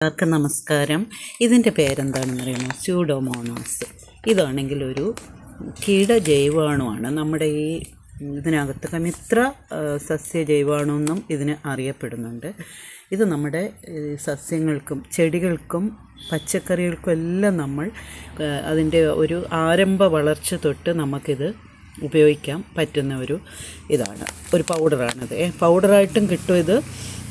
എല്ലാവർക്കും നമസ്കാരം. ഇതിന്റെ പേരെന്താണെന്ന് അറിയുമോ? സ്യൂഡോമോണോസ് ഇതാണെങ്കിൽ ഒരു കീട ജൈവാണുവാണ്. നമ്മുടെ ഈ ഇതിനകത്ത് കമിത്ര സസ്യ ജൈവാണു എന്നും ഇതിന് അറിയപ്പെടുന്നുണ്ട്. ഇത് നമ്മുടെ സസ്യങ്ങൾക്കും ചെടികൾക്കും പച്ചക്കറികൾക്കും എല്ലാം നമ്മൾ അതിന്റെ ഒരു ആരംഭ വളർച്ച തൊട്ട് നമുക്കിത് ഉപയോഗിക്കാൻ പറ്റുന്ന ഒരു ഇതാണ്. ഒരു പൗഡറാണിത്. പൗഡറായിട്ടും കിട്ടും ഇത്.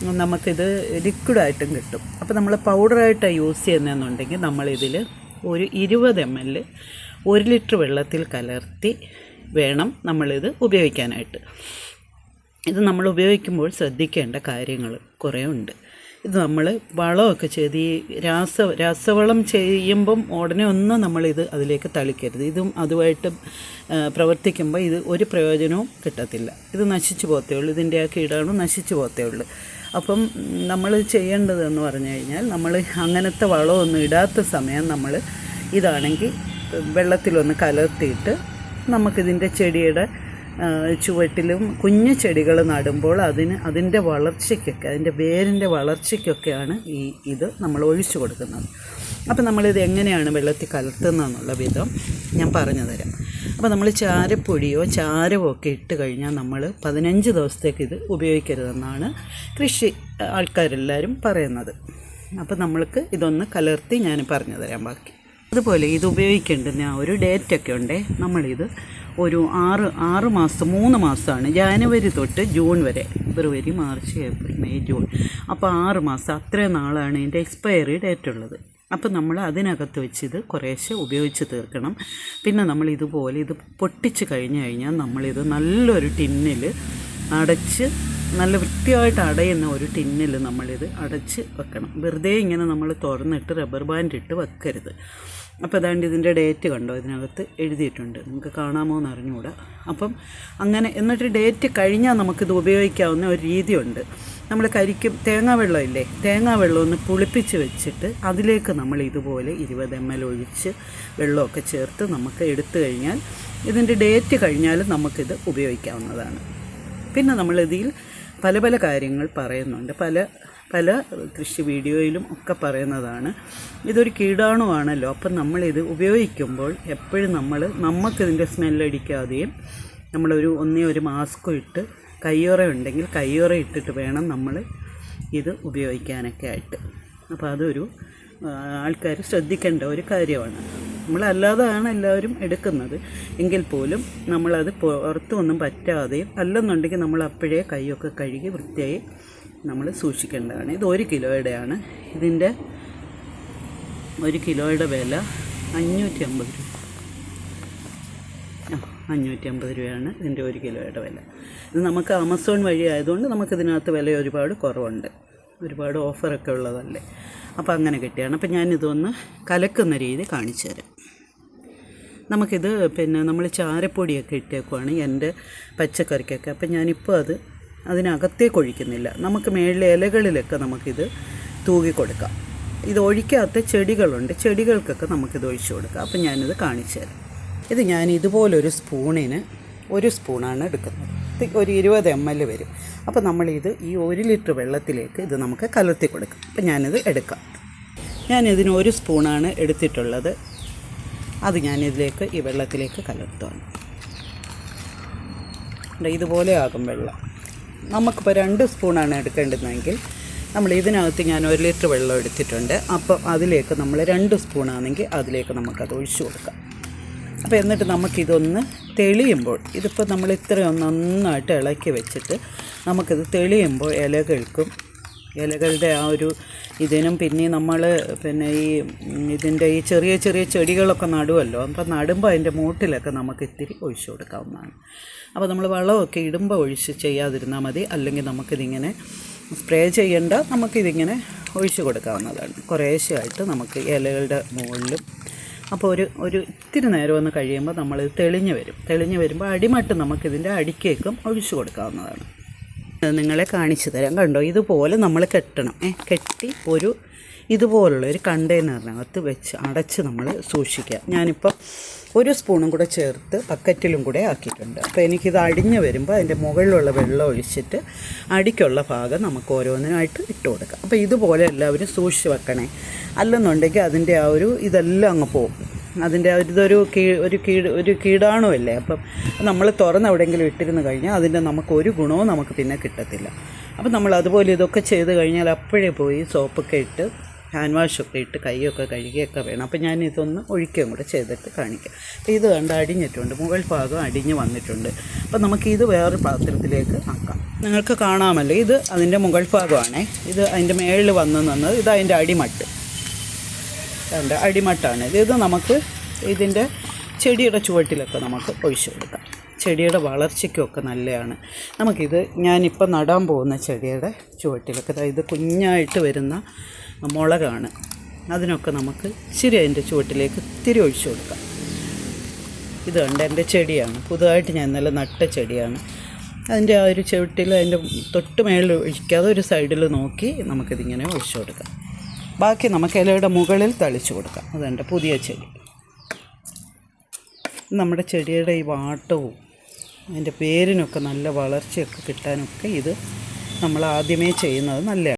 നമുക്കിത് ലിക്വിഡായിട്ടും കിട്ടും. അപ്പോൾ നമ്മൾ പൗഡറായിട്ടാണ് യൂസ് ചെയ്യുന്നതെന്നുണ്ടെങ്കിൽ നമ്മളിതിൽ ഒരു ഇരുപത് എം എൽ ഒരു ലിറ്റർ വെള്ളത്തിൽ കലർത്തി വേണം നമ്മളിത് ഉപയോഗിക്കാനായിട്ട്. ഇത് നമ്മൾ ഉപയോഗിക്കുമ്പോൾ ശ്രദ്ധിക്കേണ്ട കാര്യങ്ങൾ കുറേ ഉണ്ട്. ഇത് നമ്മൾ വളമൊക്കെ ചെയ്ത് ഈ രാസ രാസവളം ചെയ്യുമ്പം ഉടനെ ഒന്നും നമ്മളിത് അതിലേക്ക് തളിക്കരുത്. ഇതും അതുമായിട്ട് പ്രവർത്തിക്കുമ്പോൾ ഇത് ഒരു പ്രയോജനവും കിട്ടത്തില്ല. ഇത് നശിച്ചു പോകത്തേ ഉള്ളൂ. ഇതിന്റെ ആ കീടാണു നശിച്ചു പോകത്തേ ഉള്ളൂ. അപ്പം നമ്മൾ ചെയ്യേണ്ടതെന്ന് പറഞ്ഞു കഴിഞ്ഞാൽ നമ്മൾ അങ്ങനത്തെ വളമൊന്നും ഇടാത്ത സമയം നമ്മൾ ഇതാണെങ്കിൽ വെള്ളത്തിലൊന്ന് കലർത്തിയിട്ട് നമുക്കിതിന്റെ ചെടിയുടെ ചുവട്ടിലും കുഞ്ഞു ചെടികൾ നടുമ്പോൾ അതിന് അതിന്റെ വളർച്ചയ്ക്കൊക്കെ അതിന്റെ വേരിന്റെ വളർച്ചയ്ക്കൊക്കെയാണ് ഈ ഇത് നമ്മൾ ഒഴിച്ചു കൊടുക്കുന്നത്. അപ്പോൾ നമ്മളിത് എങ്ങനെയാണ് വെള്ളത്തിൽ കലർത്തുന്നതെന്നുള്ള വിധം ഞാൻ പറഞ്ഞു തരാം. അപ്പോൾ നമ്മൾ ചാരപ്പൊടിയോ ചാരമോ ഒക്കെ ഇട്ട് കഴിഞ്ഞാൽ നമ്മൾ പതിനഞ്ച് ദിവസത്തേക്ക് ഇത് ഉപയോഗിക്കരുതെന്നാണ് കൃഷി ആൾക്കാരെല്ലാവരും പറയുന്നത്. അപ്പോൾ നമ്മൾക്ക് ഇതൊന്ന് കലർത്തി ഞാൻ പറഞ്ഞു തരാം ബാക്കി. അതുപോലെ ഇത് ഉപയോഗിക്കേണ്ടുന്ന ആ ഒരു ഡേറ്റൊക്കെ ഉണ്ടേ നമ്മളിത് ഒരു ആറ് ആറ് മാസം മൂന്ന് മാസമാണ്. ജാനുവരി തൊട്ട് ജൂൺ വരെ. ഫെബ്രുവരി മാർച്ച് ഏപ്രിൽ മെയ് ജൂൺ. അപ്പോൾ ആറ് മാസം അത്രയും നാളാണ് ഇതിന്റെ എക്സ്പയറി ഡേറ്റ് ഉള്ളത്. അപ്പോൾ നമ്മൾ അതിനകത്ത് വെച്ച് ഇത് കുറേശ്ശെ ഉപയോഗിച്ച് തീർക്കണം. പിന്നെ നമ്മൾ ഇതുപോലെ ഇത് പൊട്ടിച്ച് കഴിഞ്ഞ് കഴിഞ്ഞാൽ നമ്മളിത് നല്ലൊരു ടിന്നിൽ അടച്ച് നല്ല വൃത്തിയായിട്ട് അടയുന്ന ഒരു ടിന്നിൽ നമ്മളിത് അടച്ച് വെക്കണം. വെറുതെ ഇങ്ങനെ നമ്മൾ തുറന്നിട്ട് റബ്ബർ ബാൻഡ് ഇട്ട് വെക്കരുത്. അപ്പോൾ അതാണ്ട് ഇതിന്റെ ഡേറ്റ് കണ്ടോ? ഇതിനകത്ത് എഴുതിയിട്ടുണ്ട്. നമുക്ക് കാണാമോ എന്ന് അറിഞ്ഞുകൂടാ അപ്പം അങ്ങനെ എന്നിട്ട് ഡേറ്റ് കഴിഞ്ഞാൽ നമുക്കിത് ഉപയോഗിക്കാവുന്ന ഒരു രീതിയുണ്ട്. നമ്മൾ കരിക്കും തേങ്ങാ വെള്ളമില്ലേ തേങ്ങാ വെള്ളം ഒന്ന് പുളിപ്പിച്ച് വെച്ചിട്ട് അതിലേക്ക് നമ്മൾ ഇതുപോലെ ഇരുപത് എം എൽ ഒഴിച്ച് വെള്ളമൊക്കെ ചേർത്ത് നമുക്ക് എടുത്തു കഴിഞ്ഞാൽ ഇതിന്റെ ഡേറ്റ് കഴിഞ്ഞാൽ നമുക്കിത് ഉപയോഗിക്കാവുന്നതാണ്. പിന്നെ നമ്മളിതിൽ പല പല കാര്യങ്ങൾ പറയുന്നുണ്ട്. പല പല കൃഷി വീഡിയോയിലും ഒക്കെ പറയുന്നതാണ്. ഇതൊരു കീടാണുവാണല്ലോ. അപ്പം നമ്മളിത് ഉപയോഗിക്കുമ്പോൾ എപ്പോഴും നമ്മൾ നമുക്കിതിന്റെ സ്മെല്ലടിക്കാതെയും നമ്മളൊരു ഒന്നേ ഒരു മാസ്കും ഇട്ട് കയ്യോറ ഉണ്ടെങ്കിൽ കയ്യോറ ഇട്ടിട്ട് വേണം നമ്മൾ ഇത് ഉപയോഗിക്കാനൊക്കെ ആയിട്ട്. അപ്പോൾ അതൊരു ആൾക്കാർ ശ്രദ്ധിക്കേണ്ട ഒരു കാര്യമാണ്. നമ്മളല്ലാതെയാണ് എല്ലാവരും എടുക്കുന്നത്. എങ്കിൽ പോലും നമ്മളത് പുറത്തൊന്നും പറ്റാതെയും അല്ലെന്നുണ്ടെങ്കിൽ നമ്മൾ അപ്പോഴേ കൈയൊക്കെ കഴുകി വൃത്തിയായി നമ്മൾ സൂക്ഷിക്കേണ്ടതാണ്. ഇത് ഒരു കിലോയുടെയാണ്. ഇതിന്റെ ഒരു കിലോയുടെ വില അഞ്ഞൂറ്റി അമ്പത് രൂപ. അഞ്ഞൂറ്റി അമ്പത് രൂപയാണ് ഇതിന്റെ ഒരു കിലോയുടെ വില. ഇത് നമുക്ക് ആമസോൺ വഴി ആയതുകൊണ്ട് നമുക്കിതിനകത്ത് വില ഒരുപാട് കുറവുണ്ട്. ഒരുപാട് ഓഫറൊക്കെ ഉള്ളതല്ലേ. അപ്പോൾ അങ്ങനെ കിട്ടിയാണ്. അപ്പോൾ ഞാനിതൊന്ന് കലക്കുന്ന രീതി കാണിച്ചു തരാം. നമുക്കിത് പിന്നെ നമ്മൾ ചാരപ്പൊടിയൊക്കെ ഇട്ടേക്കുവാണ് എന്റെ പച്ചക്കറിക്കൊക്കെ. അപ്പം ഞാനിപ്പോൾ അത് അതിനകത്തേക്ക് ഒഴിക്കുന്നില്ല നമുക്ക് മേളിലെ ഇലകളിലൊക്കെ നമുക്കിത് തൂകി കൊടുക്കാം ഇത് ഒഴിക്കാത്ത ചെടികളുണ്ട്. ചെടികൾക്കൊക്കെ നമുക്കിത് ഒഴിച്ചു കൊടുക്കാം. അപ്പം ഞാനിത് കാണിച്ചു തരാം. ഇത് ഞാൻ ഇതുപോലൊരു സ്പൂണിന് ഒരു സ്പൂണാണ് എടുക്കുന്നത്. ഒരു ഇരുപത് എം എൽ വരും. അപ്പോൾ നമ്മളിത് ഈ ഒരു ലിറ്റർ വെള്ളത്തിലേക്ക് ഇത് നമുക്ക് കലർത്തി കൊടുക്കാം. അപ്പം ഞാനിത് എടുക്കാം. ഞാനിതിന് ഒരു സ്പൂണാണ് എടുത്തിട്ടുള്ളത്. അത് ഞാനിതിലേക്ക് ഈ വെള്ളത്തിലേക്ക് കലർത്തുകയാണ് ഇതുപോലെ ആകും വെള്ളം. നമുക്കിപ്പോൾ രണ്ട് സ്പൂണാണ് എടുക്കേണ്ടതെങ്കിൽ നമ്മൾ ഇതിനകത്ത് ഞാൻ ഒരു ലിറ്റർ വെള്ളം എടുത്തിട്ടുണ്ട്. അപ്പോൾ അതിലേക്ക് നമ്മൾ രണ്ട് സ്പൂണാണെങ്കിൽ അതിലേക്ക് നമുക്കത് ഒഴിച്ചു കൊടുക്കാം. അപ്പോൾ എന്നിട്ട് നമുക്കിതൊന്ന് തെളിയുമ്പോൾ ഇതിപ്പോൾ നമ്മൾ ഇത്രയും നന്നായിട്ട് ഇളക്കി വെച്ചിട്ട് നമുക്കിത് തെളിയുമ്പോൾ ഇലകൾക്കും ഇലകളുടെ ആ ഒരു ഇതിനും പിന്നെ നമ്മൾ പിന്നെ ഈ ഇതിന്റെ ഈ ചെറിയ ചെറിയ ചെടികളൊക്കെ നടുവല്ലോ. അപ്പം നടുമ്പോൾ അതിന്റെ മൂട്ടിലൊക്കെ നമുക്ക് ഇത്തിരി ഒഴിച്ചു കൊടുക്കാവുന്നതാണ്. അപ്പോൾ നമ്മൾ വളമൊക്കെ ഇടുമ്പോൾ ഒഴിച്ച് ചെയ്യാതിരുന്നാൽ മതി. അല്ലെങ്കിൽ നമുക്കിതിങ്ങനെ സ്പ്രേ ചെയ്യേണ്ട നമുക്കിതിങ്ങനെ ഒഴിച്ചു കൊടുക്കാവുന്നതാണ്. കുറേശ്ശെയായിട്ട് നമുക്ക് ഇലകളുടെ മുകളിലും അപ്പോൾ ഒരു ഒരു ഇത്തിരി നേരം ഒന്ന് കഴിയുമ്പോൾ നമ്മൾ തെളിഞ്ഞു വരും. തെളിഞ്ഞു വരുമ്പോൾ അടിമട്ട് നമുക്കിതിന്റെ അടിക്കേക്കും ഒഴിച്ചു കൊടുക്കാവുന്നതാണ്. നിങ്ങളെ കാണിച്ചു തരാം. കണ്ടോ? ഇതുപോലെ നമ്മൾ കെട്ടണം. കെട്ടി ഒരു ഇതുപോലുള്ള ഒരു കണ്ടെയ്നറിനകത്ത് വെച്ച് അടച്ച് നമ്മൾ സൂക്ഷിക്കുക. ഞാനിപ്പോൾ ഒരു സ്പൂണും കൂടെ ചേർത്ത് ബക്കറ്റിലും കൂടെ ആക്കിയിട്ടുണ്ട്. അപ്പോൾ എനിക്കിത് അടിഞ്ഞ് വരുമ്പോൾ അതിന്റെ മുകളിലുള്ള വെള്ളം ഒഴിച്ചിട്ട് അടിക്കുള്ള ഭാഗം നമുക്ക് ഓരോന്നിനായിട്ട് ഇട്ട് കൊടുക്കാം. അപ്പോൾ ഇതുപോലെ എല്ലാവരും സൂക്ഷിച്ച് വെക്കണേ. അല്ലെന്നുണ്ടെങ്കിൽ അതിന്റെ ആ ഒരു ഇതെല്ലാം അങ്ങ് പോകും. അതിന്റെ ഇതൊരു കീ ഒരു കീട് ഒരു കീടാണുമല്ലേ അപ്പം നമ്മൾ തുറന്ന് എവിടെയെങ്കിലും ഇട്ടിരുന്ന് കഴിഞ്ഞാൽ അതിന്റെ നമുക്ക് ഒരു ഗുണവും നമുക്ക് പിന്നെ കിട്ടത്തില്ല. അപ്പം നമ്മൾ അതുപോലെ ഇതൊക്കെ ചെയ്ത് കഴിഞ്ഞാൽ അപ്പോഴേ പോയി സോപ്പൊക്കെ ഇട്ട് ഹാൻഡ് വാഷൊക്കെ ഇട്ട് കൈയൊക്കെ കഴുകിയൊക്കെ വേണം. അപ്പം ഞാൻ ഇതൊന്ന് ഒഴിക്കുകയും കൂടെ ചെയ്തിട്ട് കാണിക്കാം. അപ്പോൾ ഇത് കണ്ട് അടിഞ്ഞിട്ടുണ്ട്. മുകൾ ഭാഗം അടിഞ്ഞ് വന്നിട്ടുണ്ട്. അപ്പം നമുക്ക് ഇത് വേറൊരു പാത്രത്തിലേക്ക് ആക്കാം. നിങ്ങൾക്ക് കാണാമല്ലോ. ഇത് അതിന്റെ മുകൾ ഭാഗമാണേ. ഇത് അതിന്റെ മേളിൽ വന്ന് നിന്നത്. ഇത് അതിന്റെ അടിമട്ട്. അതിന്റെ അടിമട്ടാണ്. ഇത് നമുക്ക് ഇതിന്റെ ചെടിയുടെ ചുവട്ടിലൊക്കെ നമുക്ക് ഒഴിച്ചു കൊടുക്കാം. ചെടിയുടെ വളർച്ചയ്ക്കൊക്കെ നല്ലതാണ്. നമുക്കിത് ഞാനിപ്പോൾ നടാൻ പോകുന്ന ചെടിയുടെ ചുവട്ടിലൊക്കെ. അതായത് കുഞ്ഞായിട്ട് വരുന്ന മുളകാണ്. അതിനൊക്കെ നമുക്ക് ഇച്ചിരി അതിന്റെ ചുവട്ടിലേക്ക് ഇത്തിരി ഒഴിച്ചു കൊടുക്കാം. ഇത് കണ്ട് എന്റെ ചെടിയാണ്. പുതുതായിട്ട് ഞാൻ ഇന്നലെ നട്ട ചെടിയാണ്. അതിന്റെ ആ ഒരു ചുവട്ടിൽ അതിന്റെ തൊട്ട് മേളിൽ ഒഴിക്കാതെ ഒരു സൈഡിൽ നോക്കി നമുക്കിതിങ്ങനെ ഒഴിച്ചു കൊടുക്കാം. ബാക്കി നമുക്ക് ഇലയുടെ മുകളിൽ തളിച്ചു കൊടുക്കാം. അതെന്റെ പുതിയ ചെടി. നമ്മുടെ ചെടിയുടെ ഈ വാട്ടവും അതിന്റെ പേരിനൊക്കെ നല്ല വളർച്ചയൊക്കെ കിട്ടാനൊക്കെ ഇത് നമ്മൾ ആദ്യമേ ചെയ്യുന്നത് നല്ലതാണ്